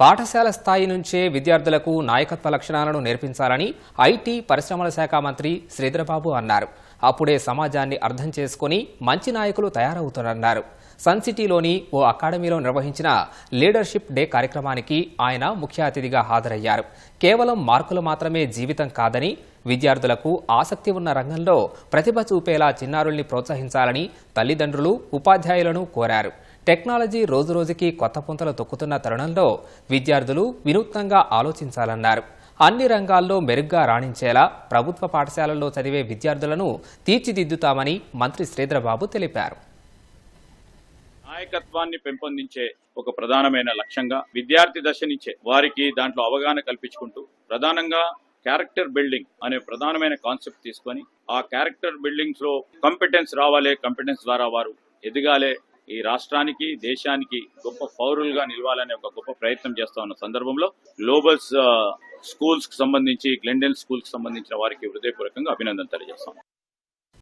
పాఠశాల స్థాయి నుంచే విద్యార్థులకు నాయకత్వ లక్షణాలను నేర్పించాలని ఐటీ పరిశ్రమల శాఖ మంత్రి శ్రీధరబాబు అన్నారు. అప్పుడే సమాజాన్ని అర్థం చేసుకుని మంచి నాయకులు తయారవుతారన్నారు. సన్ సిటీలోని ఓ అకాడమీలో నిర్వహించిన లీడర్షిప్ డే కార్యక్రమానికి ఆయన ముఖ్య అతిథిగా హాజరయ్యారు. కేవలం మార్కులు మాత్రమే జీవితం కాదని విద్యార్థులకు ఆసక్తి ఉన్న రంగంలో ప్రతిభ చూపేలా చిన్నారుల్ని ప్రోత్సహించాలని తల్లిదండ్రులు ఉపాధ్యాయులను కోరారు. టెక్నాలజీ రోజురోజుకి కొత్త పుంతలు తొక్కుతున్న తరుణంలో విద్యార్థులు వినూత్నంగా ఆలోచించాలన్నారు. అన్ని రంగాల్లో మెరుగ్గా రాణించేలా ప్రభుత్వ పాఠశాలల్లో చదివే విద్యార్థులను తీర్చిదిద్దుతామని మంత్రి శ్రీధరబాబు తెలిపారు. నాయకత్వాన్ని పెంపొందించే ఒక ప్రధానమైన లక్ష్యంగా విద్యార్థి దశ నుంచే వారికి దాంట్లో అవగాహన కల్పించుకుంటూ ప్రధానంగా క్యారెక్టర్ బిల్డింగ్ అనే ప్రధానమైన కాన్సెప్ట్ తీసుకొని ఆ క్యారెక్టర్ బిల్డింగ్స్లో కాంపిటెన్స్ రావాలి కాంపిటెన్స్ ద్వారా వారు ఎదగాలే ఈ రాష్ట్రానికి దేశానికి గొప్ప పౌరులుగా నిలవాలనే ఒక గొప్ప ప్రయత్నం చేస్తా ఉన్న సందర్భంలో గ్లోబల్స్ స్కూల్స్కి సంబంధించి గ్లెండెన్ స్కూల్స్కి సంబంధించిన వారికి హృదయపూర్వకంగా అభినందన తెలియజేస్తాం.